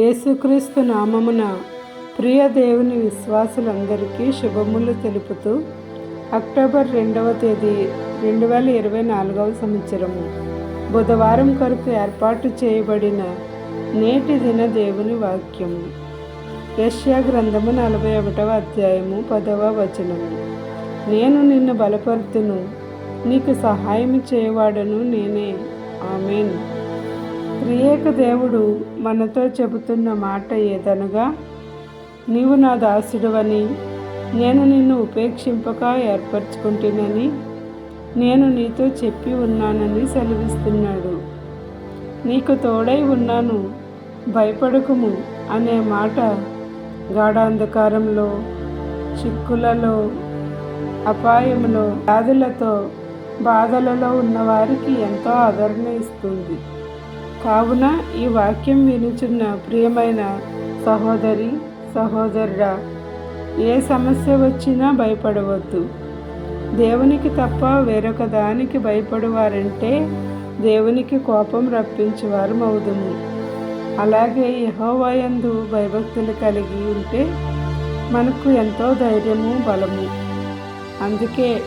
యేసుక్రీస్తు నామమున ప్రియ దేవుని విశ్వాసులందరికీ శుభములు తెలుపుతూ అక్టోబర్ రెండవ తేదీ రెండు వేల ఇరవై నాలుగవ సంవత్సరము. బుధవారం కొరకు ఏర్పాటు చేయబడిన నేటి దిన దేవుని వాక్యము యష్యా గ్రంథము నలభై ఒకటవ అధ్యాయము పదవ వచనము నేను నిన్ను బలపరుతును నీకు సహాయం చేయవాడను నేనే. ఆమెను. త్రియేక దేవుడు మనతో చెబుతున్న మాట ఏదనగా నీవు నా దాసుడవని నేను నిన్ను ఉపేక్షింపక ఏర్పరచుకుంటునని నేను నీతో చెప్పి ఉన్నానని సెలవిస్తున్నాడు. నీకు తోడై ఉన్నాను భయపడకుము అనే మాట గాఢాంధకారంలో చిక్కులలో అపాయములో వ్యాధులతో బాధలలో ఉన్నవారికి ఎంతో ఆదరణ ఇస్తుంది. కావున ఈ వాక్యం వినుచున్న ప్రియమైన సహోదరి సహోదరుడా ఏ సమస్య వచ్చినా భయపడవద్దు. దేవునికి తప్ప వేరొక దానికి భయపడేవారంటే దేవునికి కోపం రప్పించేవారు అవుదుము అలాగే యహోవయందు భయభక్తులు కలిగి ఉంటే మనకు ఎంతో ధైర్యము బలము. అందుకే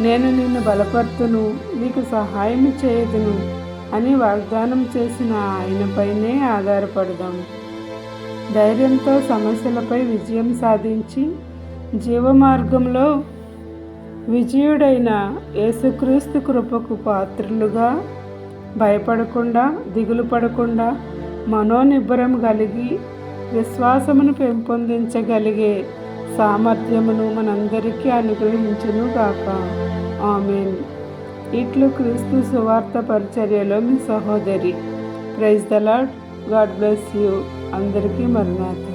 నేను నిన్ను బలపరుతును నీకు సహాయం చేయదును. అని వాగ్దానం చేసిన ఆయనపైనే ఆధారపడదాం. ధైర్యంతో సమస్యలపై విజయం సాధించి జీవమార్గంలో విజయుడైన యేసుక్రీస్తు కృపకు పాత్రులుగా భయపడకుండా దిగులు పడకుండా మనోనిబ్బరం కలిగి విశ్వాసమును పెంపొందించగలిగే సామర్థ్యమును మనందరికీ అనుగ్రహించును గాక ఆమెన్. ఇట్లు క్రీస్తు సువార్త పరిచర్యలో మీ సహోదరి. Praise the lord god bless you. అందరికీ మరణాథ